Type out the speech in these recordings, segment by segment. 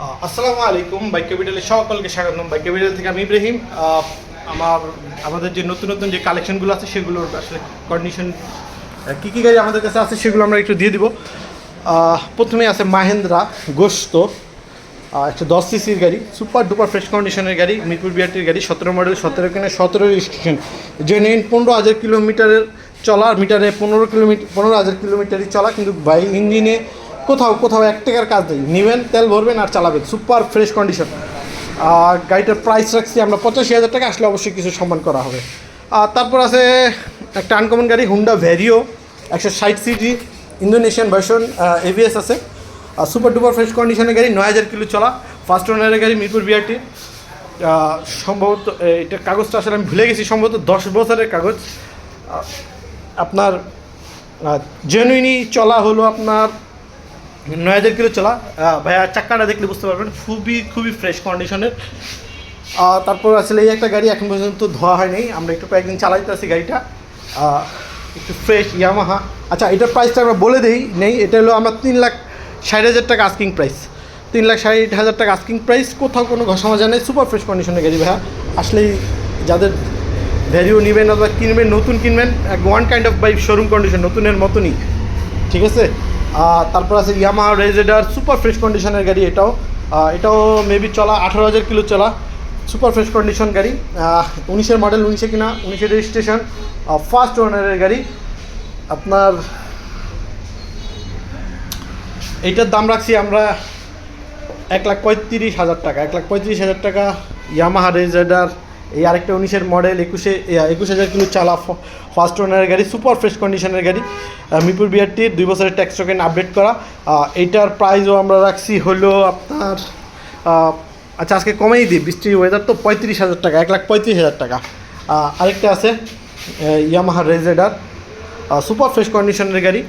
আসসালামু আলাইকুম, বাইক ক্যাপিটালে সকলকে স্বাগতম। বাইক ক্যাপিটাল থেকে আমি ইব্রাহিম। আমার, আমাদের যে নতুন নতুন যে কালেকশনগুলো আছে, সেগুলোর আসলে কন্ডিশন কী কী গাড়ি আমাদের কাছে আছে, সেগুলো আমরা একটু দিয়ে দিব। প্রথমে আছে মাহেন্দ্রা গোস্ত একটা দশ সিসির গাড়ি সুপার ডুপার ফ্রেশ কন্ডিশনের গাড়ি, মিরপুর বিআরটির গাড়ি, সতেরো মডেল সতেরো কিনে, সতেরো রেজিস্ট্রেশন যে নেন পনেরো হাজার কিলোমিটারের চলা মিটারে পনেরো কিলোমিটার পনেরো হাজার কিলোমিটারই চলা, কিন্তু বাই ইঞ্জিনে কোথাও কোথাও এক টাকার কাজ নেই। নেবেন, তেল ভরবেন আর চালাবেন। সুপার ফ্রেশ কন্ডিশন আর গাড়িটার প্রাইস রাখছি আমরা পঁচাশি হাজার টাকা, আসলে অবশ্যই কিছু সম্মান করা হবে। আর তারপর আছে একটা আনকমন গাড়ি হুন্ডা ভ্যারিও একশো ষাট সিটি ইন্দোনেশিয়ান ভার্সন এভিএস আছে। আর সুপার ডুপার ফ্রেশ কন্ডিশনের গাড়ি, নয় হাজার কিলো চলা। ফার্স্ট ওনারের গাড়ি মিরপুর বিআরটি সম্ভবত এটা কাগজটা আসলে আমি ভুলে গেছি, সম্ভবত দশ বছরের কাগজ। আপনার জেনুইনি চলা হলো আপনার নয় হাজার কিলো চলা। ভাইয়া চাক্কাটা দেখলে বুঝতে পারবেন, খুবই খুবই ফ্রেশ কন্ডিশনের তারপর আসলে এই একটা গাড়ি এখন পর্যন্ত ধোয়া হয়নি। আমরা একটু কয়েকদিন চালাইতে আছি গাড়িটা। একটু ফ্রেশ ইয়ামাহা আচ্ছা এটার প্রাইসটা আমরা বলে দিই, নেই। এটা হলো আমরা তিন লাখ ষাট হাজার টাকা আস্কিং প্রাইস তিন লাখ ষাট হাজার টাকা আস্কিং প্রাইস কোথাও কোনো ঘষা মাজা নেই সুপার ফ্রেশ কন্ডিশনের গাড়ি ভাইয়া। আসলেই যাদের ভ্যারিও নেবেন অথবা কিনবেন, নতুন কিনবেন one kind of by showroom condition নতুনের মতনই। ঠিক আছে? তারপর আছে ইয়ামাহা রেজেডার সুপার ফ্রেশ কন্ডিশনের গাড়ি এটাও। এটাও মেবি চলা আঠারো হাজার কিলো চলা। সুপার ফ্রেশ কন্ডিশন গাড়ি। উনিশের মডেল উনিশে কিনা উনিশের রেজিস্ট্রেশন ফার্স্ট ওনারের গাড়ি। আপনার এইটার দাম রাখছি আমরা এক লাখ পঁয়ত্রিশ হাজার টাকা। এক লাখ পঁয়ত্রিশ হাজার টাকা ইয়ামাহা রেজার্ডার এই আরেকটা উনিশের মডেল একুশে একুশ হাজার কিলো চালা ফার্স্ট ওনারের গাড়ি সুপার ফ্রেশ কন্ডিশনের গাড়ি। আহ, মিরপুর বিআরটির দুই বছরের ট্যাক্স টোকেন আপডেট করা। এইটার প্রাইসও আমরা রাখছি হলো আপনার আচ্ছা আজকে কমেই দিই বৃষ্টির ওয়েদার তো পঁয়ত্রিশ হাজার টাকা এক লাখ পঁয়ত্রিশ হাজার টাকা। আরেকটা আছে ইয়ামাহা রেজেডার সুপার ফ্রেশ কন্ডিশনের গাড়ি।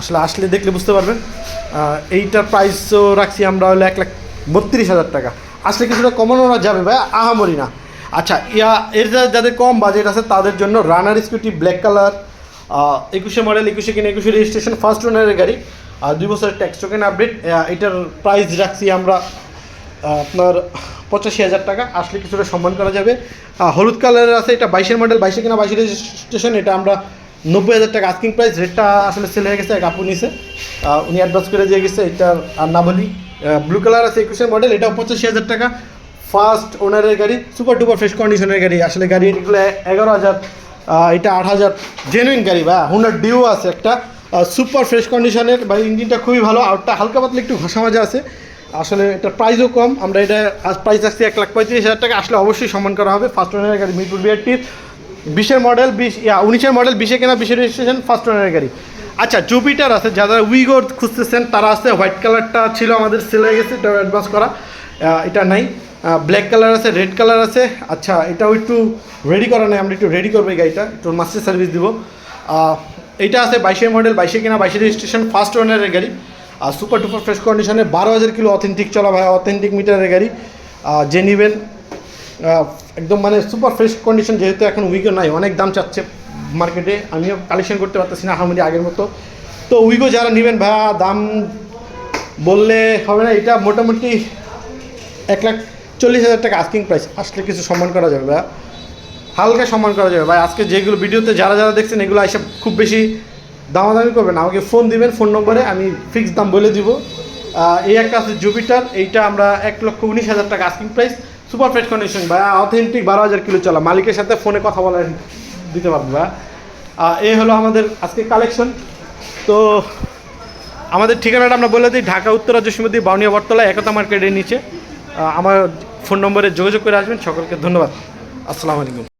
আসলে আসলে দেখলে বুঝতে পারবেন। এইটার প্রাইসও রাখছি আমরা হলো এক লাখ বত্রিশ হাজার টাকা। আসলে কিছুটা কমানো যাবে ভাই, আহামরি না। আচ্ছা ইয়া, এর যাদের কম বাজেট আছে, তাদের জন্য রানার স্কুটি ব্ল্যাক কালার একুশে মডেল একুশে কিনে, একুশে রেজিস্ট্রেশন ফার্স্ট ওনারের গাড়ি। আর দুই বছরের ট্যাক্স টোকেন আপডেট এটার প্রাইস রাখছি আমরা আপনার পঁচাশি হাজার টাকা। আসলে কিছুটা সম্মান করা যাবে। হলুদ কালারের আছে, এটা বাইশের মডেল বাইশে কিনা বাইশের রেজিস্ট্রেশন এটা আমরা নব্বই হাজার টাকা। আস্কিং প্রাইস রেটটা আসলে সেল হয়ে গেছে, এক আপু নিছে। উনি অ্যাডভান্স করে দিয়ে গেছে, এটার আর না বলি। ব্লু কালার আছে একুশের মডেল এটাও পঁচাশি হাজার টাকা। ফার্স্ট ওনারের গাড়ি সুপার ডুপার ফ্রেশ কন্ডিশনের গাড়ি। আসলে গাড়ি এগুলো এগারো হাজার এটা আট হাজার। জেনুইন গাড়ি, বা হুন্ডার ডিও আছে একটা। সুপার ফ্রেশ কন্ডিশনের বা, ইঞ্জিনটা খুবই ভালো। আরটা হালকা পাতলা, একটু ঘষা মাজা আছে। আসলে এটার প্রাইসও কম। আমরা এটা আজ প্রাইস আসছি এক লাখ পঁয়ত্রিশ হাজার টাকা। আসলে অবশ্যই সম্মান করা হবে ফার্স্ট ওনারের গাড়ি, মিরপুর বিআরটির বিশের মডেল বিশ উনিশের মডেল বিশে কেনা বিশের রেজিস্ট্রেশন ফার্স্ট ওনারের গাড়ি। আচ্ছা জুপিটার আছে, যারা উইগোর খুঁজতেছেন, তারা আছে হোয়াইট কালারটা ছিল আমাদের সেল গেছে এটা অ্যাডভান্স করা। এটা নাই। ব্ল্যাক কালার আছে রেড কালার আছে। আচ্ছা এটাও একটু রেডি করা নাই, আমরা একটু রেডি করব এই গাড়িটা, একটু মাস্টার সার্ভিস দিব। এটা আছে বাইশে মডেল বাইশে কিনা বাইশের রেজিস্ট্রেশন ফার্স্ট ওনারের গাড়ি। আর সুপার টুপার ফ্রেশ কন্ডিশনে বারো হাজার কিলো অথেন্টিক চলা ভাই অথেন্টিক মিটারের গাড়ি। যে নেবেন একদম মানে সুপার ফ্রেশ কন্ডিশন যেহেতু এখন উইগো নাই, অনেক দাম চাচ্ছে। মার্কেটে আমিও কালেকশন করতে পারতেছি না, আহামরি আগের মতো। তো উইগো যারা নেবেন ভাইয়া, দাম বললে হবে না, এটা মোটামুটি এক লাখ চল্লিশ হাজার টাকা আস্কিং প্রাইস আসলে কিছু সম্মান করা যাবে ভাইয়া। হালকা সম্মান করা যাবে ভাই, আজকে যেগুলো ভিডিওতে যারা যারা দেখছেন, এগুলো এসে খুব বেশি দামাদামি করবেন আমাকে ফোন দিবেন ফোন নম্বরে আমি ফিক্স দাম বলে দিব। এই একটা আছে জুপিটার এইটা আমরা এক লক্ষ উনিশ হাজার টাকা asking price super fresh condition ভাই অথেন্টিক বারো হাজার কিলো চলা। মালিকের সাথে ফোনে কথা বলা দিতে পারব না। এই হলো আমাদের আজকে কালেকশন তো আমাদের ঠিকানাটা আমরা বলে দিই, ঢাকা, উত্তরা জসীমতী বাউনিয়া, বটতলা, একতা মার্কেটের নিচে। আমার ফোন নম্বরে যোগাযোগ করে আসবেন। সকলকে ধন্যবাদ। আসসালামু আলাইকুম।